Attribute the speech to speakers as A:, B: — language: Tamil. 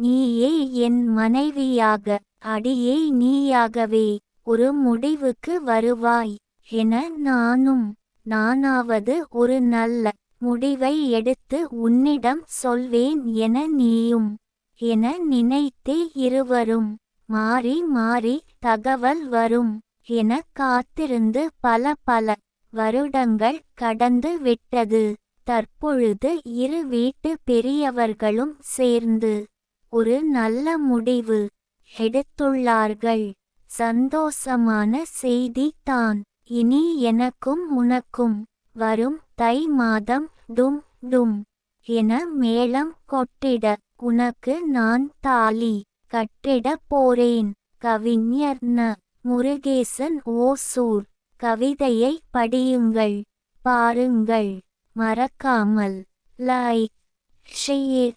A: நீயே என் மனைவியாக அடியே நீயாகவே ஒரு முடிவுக்கு வருவாய் என நானும் நானாவது ஒரு நல்ல முடிவை எடுத்து உன்னிடம் சொல்வேன் என நீயும் என நினைத்தே இருவரும் மாறி மாறி தகவல் வரும் என காத்திருந்து பல பல வருடங்கள் கடந்து விட்டது தற்பொழுது இரு வீட்டு பெரியவர்களும் சேர்ந்து ஒரு நல்ல முடிவு எடுத்துள்ளார்கள். சந்தோஷமான செய்தி தான். இனி எனக்கும் உனக்கும் வரும் தை மாதம் டும் டும் என மேளம் கொட்டிட உனக்கு நான் தாலி கட்டிட போறேன். கவிஞர் ந. முருகேசன் ஓசூர். கவிதையை படியுங்கள். பாருங்கள். மறக்காமல் லைக் ஷேர்